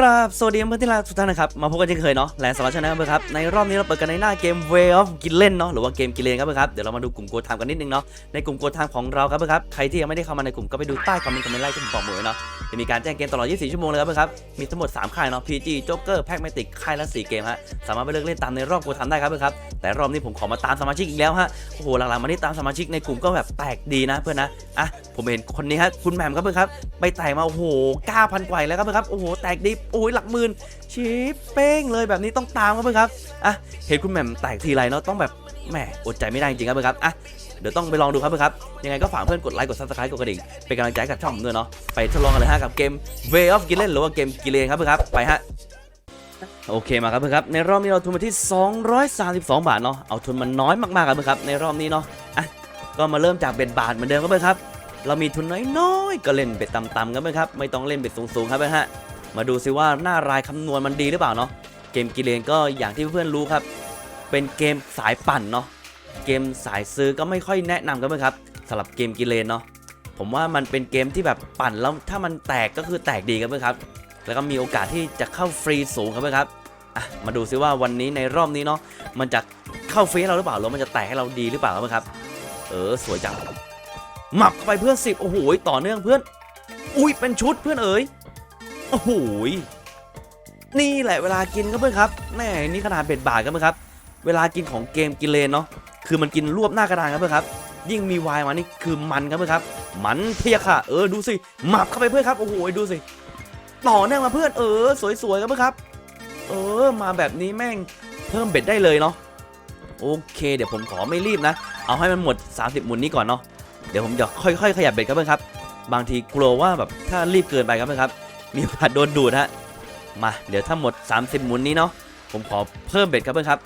ครับสวัสดีเพื่อนที่รักทุกท่านนะครับ มาพบกันเช่นเคยเนาะแลนด์สล็อตชาแนครับ ในรอบนี้เราเปิดกันในหน้าเกม Way of กินเล่นเนาะหรือว่าเกมกินเลนครับเพครับ เดี๋ยวเรามาดูกลุ่มโกทามกันนิดนึงเนาะในกลุ่มโกทามของเราครับเพครับ ใครที่ยังไม่ได้เข้ามาในกลุ่มก็ไปดูใต้คอมเมนต์คอมเมนต์ไลค์ที่ผมบอกหมดเลยเนาะจะมีการแจ้งเกมตลอด 24 ชั่วโมงเลยครับเพครับ มีทั้งหมด 3 ค่ายเนาะ PG Joker p a c m a t i c ค่ายละ 4 เกมฮะสามารถไปเลือกเล่นตามในรอบโกทามได้ครับเพครับแต่รอบนี้ผมขอมาตามสมาชิกอีกแล้วฮะโอ้โหหลังๆมานี่ตามสมาชิกในกลุ่มก็แบบแตกดีนะเพื่อนนะอะผมเห็นคนนี้ฮะคุณแหม่มครับเพื่อนครับไปแตกมาโอ้โห9,000กว่าแล้วครับเพื่อนครับโอ้โหแตกดีโอ้ยหลักหมื่นชิปเป้งเลยแบบนี้ต้องตามครับเพื่อนครับอะเห็นคุณแหม่มแตกทีไรเนาะต้องแบบแหมอดใจไม่ได้จริงครับเพื่อนครับอะเดี๋ยวต้องไปลองดูครับเพื่อนครับ ยังไงก็ฝากเพื่อนกดไลค์กดซับสไครต์กดกระดิ่ง เป็นกำลังใจกับช่องผมด้วยเนาะไปทดลองกันเลยฮะกับเกม Way of g i l l e n หรือว่าเกมกิเลนครับเพื่อนครับไปฮะโอเคมาครับเพื่อนครับในรอบนี้เราทุนมาที่ 232 บาทเนาะเอาทุนมันน้อยมากๆครับเพื่อนครับในรอบนี้เนาะอะก็มาเริ่มจากเบ็ดบาทเหมือนเดิมครับเพื่อนครับเรามีทุนน้อยๆก็เล่นเบ็ดต่ำๆครับเพื่อนครับไม่ต้องเล่นเบ็ดสูงๆครับเพื่อนฮะ มาดูซิว่าหน้ารายคำนวณมันดีหรือเปล่าเนาะเกมกิเลนก็อย่างที่เพื่อนๆรู้ครับ เป็นเกมสายปั่นเนาะเกมสายซื้อก็ไม่ค่อยแนะนำกันเลยครับสำหรับเกมกิเลนเนาะผมว่ามันเป็นเกมที่แบบปั่นแล้วถ้ามันแตกก็คือแตกดีครับเพื่อนครับ แล้วก็มีโอกาสที่จะเข้าฟรีสูงครับเพื่อนครับอะมาดูซิว่าวันนี้ในรอบนี้เนาะมันจะเข้าฟรีให้เราหรือเปล่าหรือมันจะแตกให้เราดีหรือเปล่าครับเพื่อนครับ เออสวยจังหมับเข้าไปเพื่อนสิบโอ้โหต่อเนื่องเพื่อน อุ้ยเป็นชุดเพื่อนเอ๋ย โอ้โหยนี่แหละเวลากินครับเพื่อนครับแม่นี่ขนาดเบ็ดบาทครับเพื่อนครับ เวลากินของเกมกินเลนเนาะคือมันกินรวบหน้ากระดานครับเพื่อนครับ ยิ่งมีวายมานี่คือมันครับเพื่อนครับ มันเพียค่ะ เออดูสิหมับเข้าไปเพื่อนครับโอ้โหดูสิต่อเนื่องมาเพื่อนเออ สวยๆครับเพื่อนครับ เออมาแบบนี้แม่งเพิ่มเบ็ดได้เลยเนาะโอเค เดี๋ยวผมขอไม่รีบนะ เอาให้มันหมด 30 หมุนนี้ก่อนเนาะเดี๋ยวผมจะค่อยๆ ขยับเบ็ดครับเพื่อนครับ บางทีกลัวว่าแบบถ้ารีบเกินไปครับเพื่อนครับ มีโอกาสโดนดูดฮะมาเดี๋ยวถ้าหมด 30 หมุนนี้เนาะผมขอเพิ่มเบ็ดครับเพื่อนครับ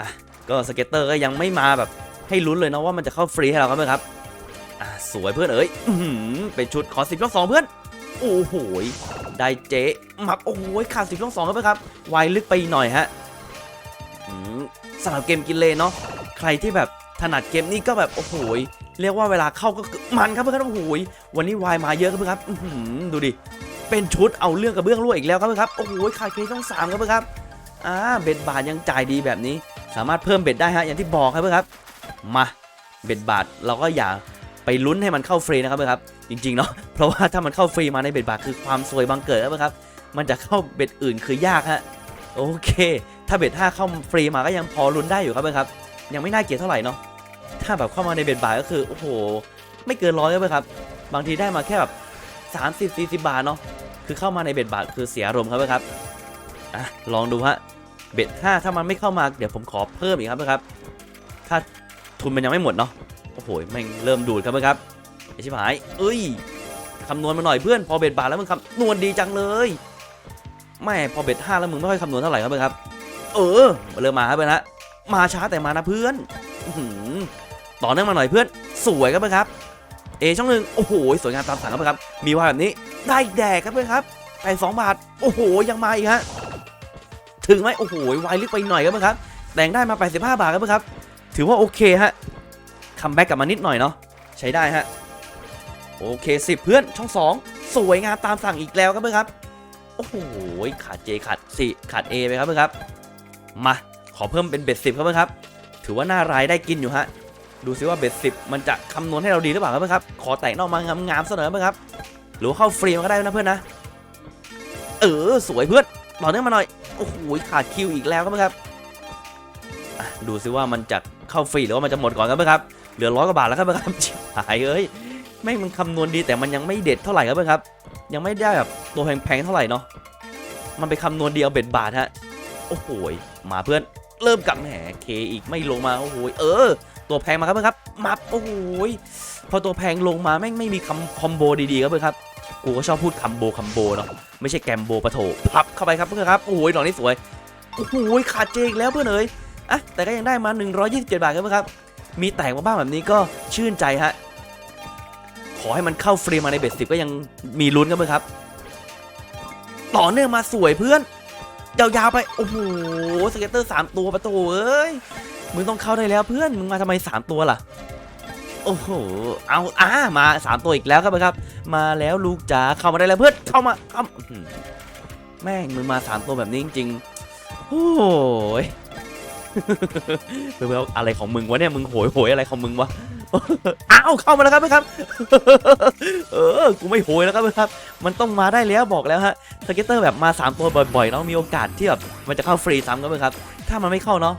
อะก็สเก็ตเตอร์ก็ยังไม่มาแบบให้ลุ้นเลยเนาะว่ามันจะเข้าฟรีให้เราครับเพื่อนครับอะสวยเพื่อนเอ้ยอืเป็นชุดขอสิบช่องสองเพื่อนโอ้โหยได้เจ๊หมับโอ้โหขาดสิบช่องสองครับเพื่อนครับวายลึกไปหน่อยฮะอืมสำหรับเกมกินเลนเนาะใครที่แบบ นัดเกมนี้ก็แบบโอ้โหเรียกว่าเวลาเข้าก็มันครับเพื่อนครับโอ้โหวันนี้วายมาเยอะครับเพื่อนครับดูดิเป็นชุดเอาเรื่องกับเบื้องรั่วอีกแล้วครับเพื่อนครับโอ้โหขาดเคช่องสามครับเพื่อนครับอ่าเบ็ดบาทยังจ่ายดีแบบนี้ สามารถเพิ่มเบ็ดได้ฮะอย่างที่บอกครับเพื่อนครับมาเบ็ดบาทเราก็อย่าไปลุ้นให้มันเข้าฟรีนะครับเพื่อนครับจริงๆเนาะเพราะว่าถ้ามันเข้าฟรีมาในเบ็ดบาทคือความซวยบังเกิดครับเพื่อนครับมันจะเข้าเบ็ดอื่นคือยากฮะโอเค ถ้าเบ็ดห้าเข้าฟรีมาก็ยังพอลุ้นได้อยู่ครับเพื่อนครับยังไม่น่าเกลียดเท่าไหร่เนาะ ถ้าแบบเข้ามาในเบ็ดบาทก็คือ โอ้โห ไม่เกินร้อยครับเพื่อนครับ บางทีได้มาแค่แบบสามสิบสี่สิบบาทเนาะ คือเข้ามาในเบ็ดบาทคือเสียอารมณ์ครับเพื่อนครับอะลองดูฮะ เบ็ดห้าถ้ามันไม่เข้ามาเดี๋ยวผมขอเพิ่มอีกครับเพื่อนครับ ถ้าทุนมันยังไม่หมดเนาะ โอ้โหแม่งเริ่มดูดครับเพื่อนครับไอชิบหาย เอ้ยคำนวณมาหน่อยเพื่อน พอเบ็ดบาทแล้วมึงคำนวณดีจังเลยแม่พอเบ็ดห้าแล้วมึงไม่ค่อยคำนวณเท่าไหร่ครับเพื่อนครับ เออเริ่มมาครับเพื่อนฮะมาช้าแต่มานะเพื่อนอื ต่อเนื่องมาหน่อยเพื่อน สวยครับเพื่อนครับ เอช่องหนึ่งโอ้โห สวยงามตามสั่งครับเพื่อนครับ มีว่าแบบนี้ ได้แดกครับเพื่อนครับไปสองบาท โอ้โห ยังมาอีกฮะ ถึงไหมโอ้โหวายลึกไปหน่อยครับเพื่อนครับ แต่งได้มา 85 บาทครับเพื่อนครับ ถือว่าโอเคฮะ คัมแบ็กกลับมานิดหน่อยเนาะ ใช้ได้ฮะ โอเคสิเพื่อน ช่อง2สวยงามตามสั่งอีกแล้วครับเพื่อนครับ โอ้โห ขาด J ขาด C ขาด A ไปครับเพื่อนครับ มา ขอเพิ่มเป็นเบ็ดสิบครับเพื่อนครับ ถือว่าหน้ารายได้กินอยู่ฮะ ดูซิว่าเบ็ดสิบมันจะคำนวณให้เราดีหรือเปล่าครับเพื่อนครับ ขอแตกนอกมางามๆเสนอเพื่อนครับ หรือว่าเข้าฟรีมันก็ได้นะเพื่อนนะ เออสวยเพื่อนต่อเนื่องมาหน่อย โอ้โหขาดคิวอีกแล้วครับเพื่อนครับดูซิว่ามันจะเข้าฟรีหรือว่ามันจะหมดก่อนครับเพื่อนครับ เหลือร้อยกว่าบาทแล้วครับเพื่อนครับชิบหายเอ้ยแม่งมันคำนวณดีแต่มันยังไม่เด็ดเท่าไหร่ครับเพื่อนครับ ยังไม่ได้แบบตัวแพงๆเท่าไหร่เนาะ มันไปคำนวณเดียวเบ็ดบาทฮะ โอ้โห มาเพื่อน เริ่มกลับแหมเคอีกไม่ลงมา โอ้โห เออ ตัวแพงมาครับเพื่อนครับมับโอ้โหพอตัวแพงลงมาแม่งไม่มีคำคอมโบดีๆครับเพื่อนครับกูก็ชอบพูดคัมโบคัมโบเนาะไม่ใช่แกมโบปะโถพับเข้าไปครับเพื่อนครับโอ้โหดอกนี้สวยโอ้โหขาดเจอีกแล้วเพื่อนเอ๋ยอะแต่ก็ยังได้มา 127 บาทครับเพื่อนครับ มีแตกมาบ้างแบบนี้ก็ชื่นใจฮะขอให้มันเข้าฟรีมาในเบ็ดสิบก็ยังมีลุ้นครับเพื่อนครับ ต่อเนื่องมาสวยเพื่อนยาวๆไป โอ้โหสเก็ตเตอร์สามตัวประตูเอ้ย มึงต้องเข้าได้แล้วเพื่อน มึงมาทำไมสามตัวล่ะ โอ้โห เอาอ่ามาสามตัวอีกแล้วครับเพื่อนครับ มาแล้วลูกจ๋า เข้ามาได้แล้วเพื่อน เข้ามาเข้าแม่งมึงมาสามตัวแบบนี้จริงๆ โอ้ยเพื่อนๆอะไรของมึงวะเนี่ย มึงโหยโหยอะไรของมึงวะอ้าวเข้ามาแล้วครับเพื่อนครับ เออ กูไม่โหยแล้วครับเพื่อนครับ มันต้องมาได้แล้วบอกแล้วฮะสเก็ตเตอร์แบบมาสามตัวบ่อยๆเนาะมีโอกาสที่แบบมันจะเข้าฟรีซ้ำครับเพื่อนครับ ถ้ามันไม่เข้าเนาะ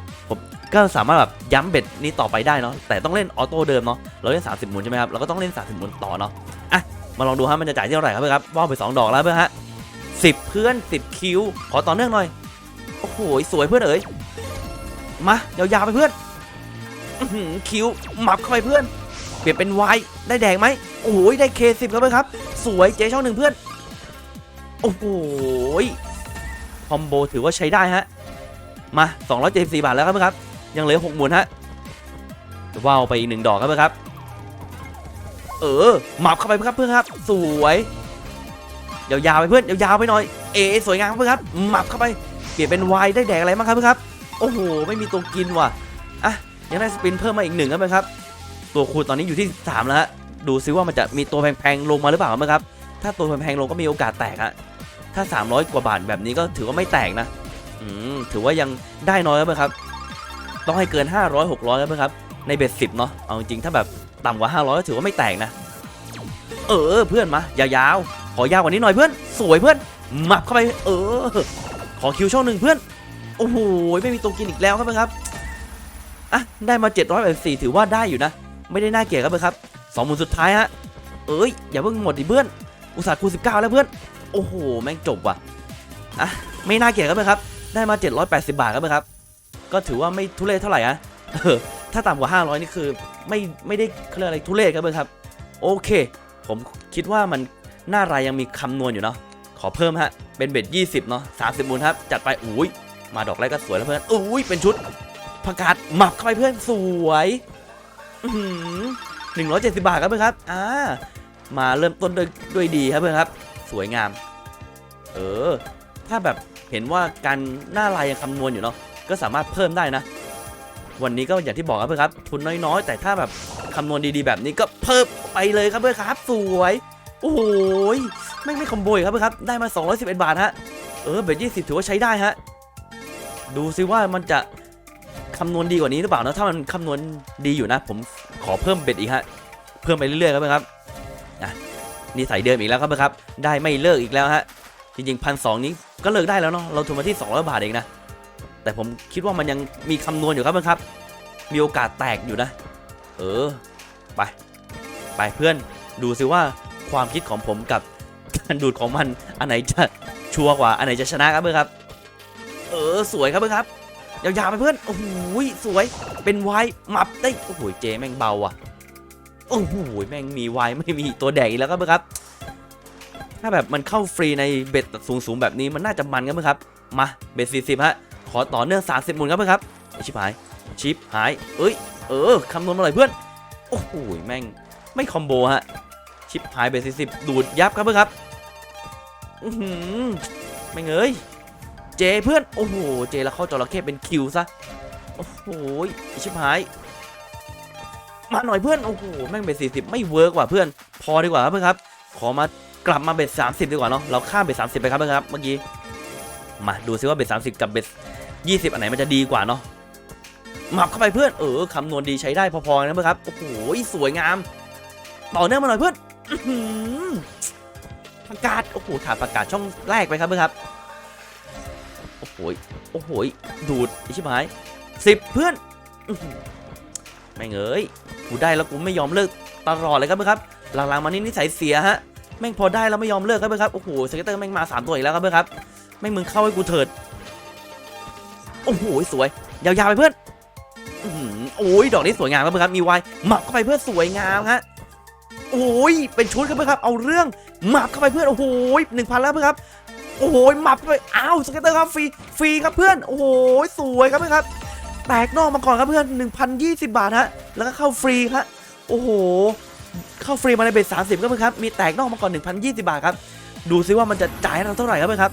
ก็สามารถแบบย้ำเบ็ดนี้ต่อไปได้เนาะแต่ต้องเล่นออโต้เดิมเนาะเราเล่น 30 หมุนใช่ไหมครับเราก็ต้องเล่น 30 หมุนต่อเนาะอะมาลองดูฮะมันจะจ่ายเท่าไหร่ครับเพื่อนครับว่าวไป 2 ดอกแล้วเพื่อนฮะ10เพื่อน10คิวขอต่อเนื่องหน่อยโอ้โหสวยเพื่อนเอ๋ยมายาวๆไปเพื่อนคิวหมับเข้าไปเพื่อน เปลี่ยนเป็น Y ได้แดงไหมโอ้โหได้ K10 ครับเพื่อนครับ สวยเจ๊ช่องหนึ่งเพื่อนโอ้โหคอมโบถือว่าใช้ได้ฮะมา 274 บาทแล้วครับเพื่อนครับ ยังเหลือ6หมุนฮะว่าวไปอีกหนึ่งดอกครับเพื่อนครับ เออหมับเข้าไปเพื่อนครับเพื่อนครับ สวยยาวๆไปเพื่อนยาวๆไปหน่อยเอสวยงามเพื่อนครับหมับเข้าไปเปลี่ยนเป็น Y ได้แดงอะไรบ้างครับเพื่อนครับโอ้โหไม่มีตัวกินว่ะอะยังได้สปินเพิ่มมาอีกหนึ่งครับเพื่อนครับ ตัวคูณตอนนี้อยู่ที่3แล้วฮะดูซิว่ามันจะมีตัวแพงๆลงมาหรือเปล่าเพื่อนครับ ถ้าตัวแพงๆลงก็มีโอกาสแตกฮะถ้า 300 กว่าบาทแบบนี้ก็ถือว่าไม่แตกนะอืมถือว่ายังได้น้อยครับเพื่อนครับ ต้องให้เกิน 500 600ครับเพื่อนครับ ในเบ็ดสิบเนาะเอาจริงถ้าแบบต่ำกว่า 500ก็ถือว่าไม่แตกนะ เออเพื่อนมายาวๆ ขอยาวกว่านี้หน่อยเพื่อน สวยเพื่อนหมับเข้าไป เออ ขอคิวช่องหนึ่งเพื่อน โอ้โหไม่มีตัวกินอีกแล้วครับเพื่อนครับอะได้มา 784 ถือว่าได้อยู่นะ ไม่ได้น่าเกลียดครับเพื่อนครับสองหมุนสุดท้ายฮะเอ้ยอย่าเพิ่งหมดดิเพื่อนอุตส่าห์คูณ19 แล้วเพื่อนโอ้โหแม่งจบว่ะอะไม่น่าเกลียดครับเพื่อนครับได้มา 780 บาทครับเพื่อนครับ ก็ถือว่าไม่ทุเรศเท่าไหร่อะเออถ้าต่ำกว่า 500 นี่คือไม่ไม่ได้เขาเรียกอะไรทุเรศครับเพื่อนครับ โอเค ผมคิดว่ามันหน้ารายยังมีคำนวณอยู่เนาะขอเพิ่มฮะ เป็นเบ็ด20 เนาะ30มูลครับ จัดไปอุ้ยมาดอกแรกก็สวยแล้วเพื่อนอุ้ยเป็นชุดผักกาดหมับเข้าไปเพื่อนสวยอื้อหือ170บาทครับเพื่อนครับอ่ามาเริ่มต้นด้วยด้วยดีครับเพื่อนครับ สวยงาม เออ ถ้าแบบเห็นว่าการหน้าลายยังคำนวณอยู่เนาะ ก็สามารถเพิ่มได้นะ วันนี้ก็อย่างที่บอกครับเพื่อนครับ ทุนน้อยๆ แต่ถ้าแบบคำนวณดีๆแบบนี้ก็เพิ่มไปเลยครับเพื่อนครับสวยโอ้โหยไม่ไม่คอมโบอีกครับเพื่อนครับได้มา 211 บาทฮะเออเบ็ด20ถือว่าใช้ได้ฮะดูซิว่ามันจะคำนวณดีกว่านี้หรือเปล่านะถ้ามันคำนวณดีอยู่นะ ผมขอเพิ่มเบ็ดอีกฮะเพิ่มไปเรื่อยๆครับเพื่อนครับนี่ใส่เดิมอีกแล้วครับเพื่อนครับ ได้ไม่เลิกอีกแล้วฮะจริงๆพันสองนี้ก็เลิกได้แล้วเนาะเราทุนมาที่ 200 บาทเองนะ แต่ผมคิดว่ามันยังมีคำนวณอยู่ครับเพื่อนครับ มีโอกาสแตกอยู่นะ เออ ไป ไปเพื่อน ดูซิว่าความคิดของผมกับการดูดของมันอันไหนจะชัวร์กว่า อันไหนจะชนะครับเพื่อนครับ เออ สวยครับเพื่อนครับ ยาวๆไปเพื่อน โอ้โหสวย เป็นไวหมับได้ โอ้โห เจแม่งเบาอะ โอ้โห แม่งมีไวไม่มีตัวแดกอีกแล้วครับเพื่อนครับ ถ้าแบบมันเข้าฟรีในเบ็ดสูงๆแบบนี้มันน่าจะมันครับเพื่อนครับ มา เบ็ด40ฮะ ขอต่อเนื่อง 30หมุนครับเพื่อนครับชิบหาย ชิปหาย เอ้ย เออคำนวณมาเลยเพื่อน โอ้โหแม่ง ไม่คอมโบฮะ ชิปหายเบ็ด40ดูดยับครับเพื่อนครับ อือหือไม่งเอ้ยเจเพื่อน โอ้โห เจแล้วเข้าจระเข้เป็นคิวซะ โอ้โหชิบหาย มาหน่อยเพื่อน โอ้โห แม่งเบ็ด40ไม่เวิร์กว่ะเพื่อน พอดีกว่าครับเพื่อนครับ ขอมากลับมาเบ็ด30ดีกว่าเนาะ เราข้ามเบ็ด30ไปครับเพื่อนครับ เมื่อกี้ มาดูซิว่าเบ็ด30กับเบ็ด 20 อันไหนมันจะดีกว่าเนาะหมับเข้าไปเพื่อน เออคำนวณดีใช้ได้พอๆนะเพื่อนครับ โอ้โห สวยงาม ต่อเนื่องมาหน่อยเพื่อนประกาศ โอ้โหขาดประกาศช่องแรกไปครับเพื่อนครับ โอ้โห โอ้โห ดูดไอชิบหายสิบเพื่อนอื้อหือแม่เอ้ยกูได้แล้วกูไม่ยอมเลิกตลอดเลยครับเพื่อนครับ หลังๆมานี่นิสัยเสียฮะ แม่งพอได้แล้วไม่ยอมเลิกครับเพื่อนครับ โอ้โหสเก็ตเตอร์แม่งมาสามตัวอีกแล้วครับเพื่อนครับ แม่งมึงเข้าให้กูเถิด โอ้โหสวย ยาวๆไปเพื่อนโอ้ยดอกนี้สวยงามครับเพื่อนครับ มีไวน์หมับเข้าไปเพื่อนสวยงามฮะโอ้ยเป็นชุดครับเพื่อนครับ เอาเรื่องหมับเข้าไปเพื่อนโอ้โหหนึ่งพันแล้วเพื่อนครับโอ้โหหมับเข้าไปอ้าวสเก็ตเตอร์ครับฟรีฟรีครับเพื่อนโอ้โหสวยครับเพื่อนครับ แตกนอกมาก่อนครับเพื่อน1,020 บาทฮะแล้วก็เข้าฟรีครับโอ้โหเข้าฟรีมาในเบ็ด30ครับเพื่อนครับมีแตกนอกมาก่อน1,020 บาทครับดูซิว่ามันจะจ่ายเราเท่าไหร่ครับเพื่อนครับ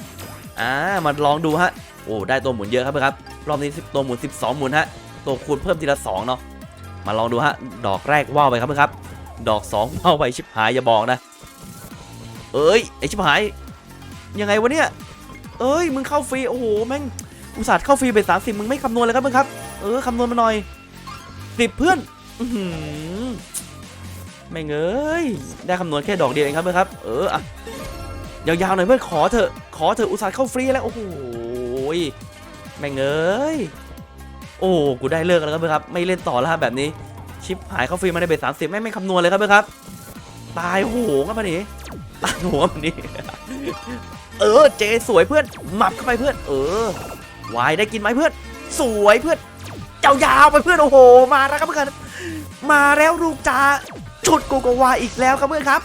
อ่ามาลองดูฮะ โอ้ได้ตัวหมุนเยอะครับเพื่อนครับ รอบนี้10ตัวหมุน 12 หมุนฮะ ตัวคูณเพิ่มทีละ 2 เนาะ มาลองดูฮะ ดอกแรกว่าวไปครับเพื่อนครับ ดอกสองว่าวไปชิบหายอย่าบอกนะ เอ้ยไอชิบหาย ยังไงวะเนี่ย เอ้ยมึงเข้าฟรีโอ้โหแม่งอุตส่าห์เข้าฟรีไปสามสิบมึงไม่คำนวณเลยครับเพื่อนครับ เออคำนวณมาหน่อยสิบเพื่อนอื้อหือแม่งเอ้ยได้คำนวณแค่ดอกเดียวเองครับเพื่อนครับ เอออะยาวๆหน่อยเพื่อนขอเถอะขอเถอะอุตส่าห์เข้าฟรีแล้วโอ้โห แม่งเอ้ยโอ้กูได้เลิกแล้วครับเพื่อนครับ ไม่เล่นต่อแล้วครับแบบนี้ ชิปหายเข้าฟรีมาได้เบ็ดสามสิบไม่ไม่คำนวณเลยครับเพื่อนครับ ตายโหงครับมันนี่ตายโหงครับมันนี่เออเจสวยเพื่อนหมับเข้าไปเพื่อน เออวายได้กินไหมเพื่อน สวยเพื่อนเจ้ายาวไปเพื่อนโอ้โห มาแล้วครับเพื่อนมาแล้วลูกจ้าชุดโกโกวาอีกแล้วครับเพื่อนครับ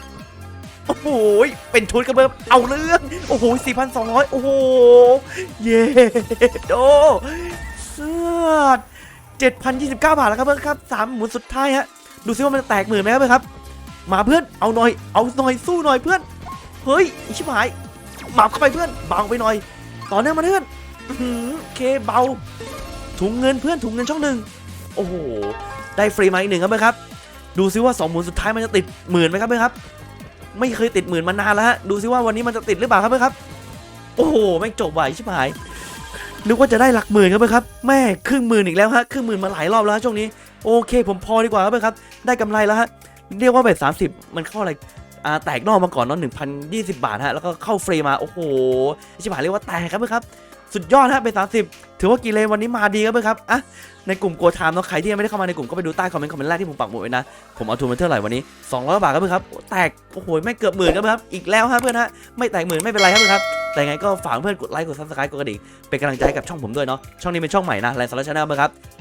โอ้โหเป็นชุดครับเพื่อนเอาเรื่อง โอ้โห4,200โอ้โห เย้โดเสื้อ7,029บาทแล้วครับเพื่อนครับสามหมุนสุดท้ายฮะ ดูซิว่ามันจะแตกหมื่นไหมครับเพื่อนครับ มาเพื่อน เอาหน่อย เอาหน่อย สู้หน่อยเพื่อน เฮ้ยอีชิบหายหมับเข้าไปเพื่อน เบาไปหน่อย ต่อเนื่องมาเพื่อนอื้อหือโอเคเบา ถุงเงินเพื่อนถุงเงินช่องหนึ่ง โอ้โห ได้ฟรีมาอีกหนึ่งครับเพื่อนครับ ดูซิว่าสองหมุนสุดท้ายมันจะติดหมื่นไหมครับเพื่อนครับ ไม่เคยติดหมื่นมานานแล้วฮะ ดูซิว่าวันนี้มันจะติดหรือเปล่าครับเพื่อนครับ โอ้โหแม่งจบไหวชิบหายนึกว่าจะได้หลักหมื่นครับเพื่อนครับ แม่ครึ่งหมื่นอีกแล้วฮะ ครึ่งหมื่นมาหลายรอบแล้วช่วงนี้ โอเค ผมพอดีกว่าครับเพื่อนครับ ได้กำไรแล้วฮะ เรียกว่าเบ็ดสามสิบมันเข้าอะไรอ่าแตกนอกมาก่อนเนาะหนึ่งพันยี่สิบบาทฮะ แล้วก็เข้าฟรีมา โอ้โหชิบหายเรียกว่าแตกครับเพื่อนครับ สุดยอดฮะเป็น 30 ถือว่ากีเลนวันนี้มาดีครับเพื่อนครับอะในกลุ่มโกทามเนาะใครที่ยังไม่ได้เข้ามาในกลุ่มก็ไปดูใต้คอมเมนต์คอมเมนต์แรกที่ผมปักหมุดไว้นะ ผมเอาทุนมาเท่าไหร่วันนี้200บาทครับเพื่อนครับแตกโอ้โหไม่เกือบหมื่นครับเพื่อนครับอีกแล้วฮะเพื่อนฮะไม่แตกหมื่นไม่เป็นไรครับเพื่อนครับแต่ไงก็ฝากเพื่อนกดไลค์กดซับสไครต์กดกระดิ่งเป็นกำลังใจกับช่องผมด้วยเนาะช่องนี้เป็นช่องใหม่นะไลน์สารชาแนลเพื่อนครับ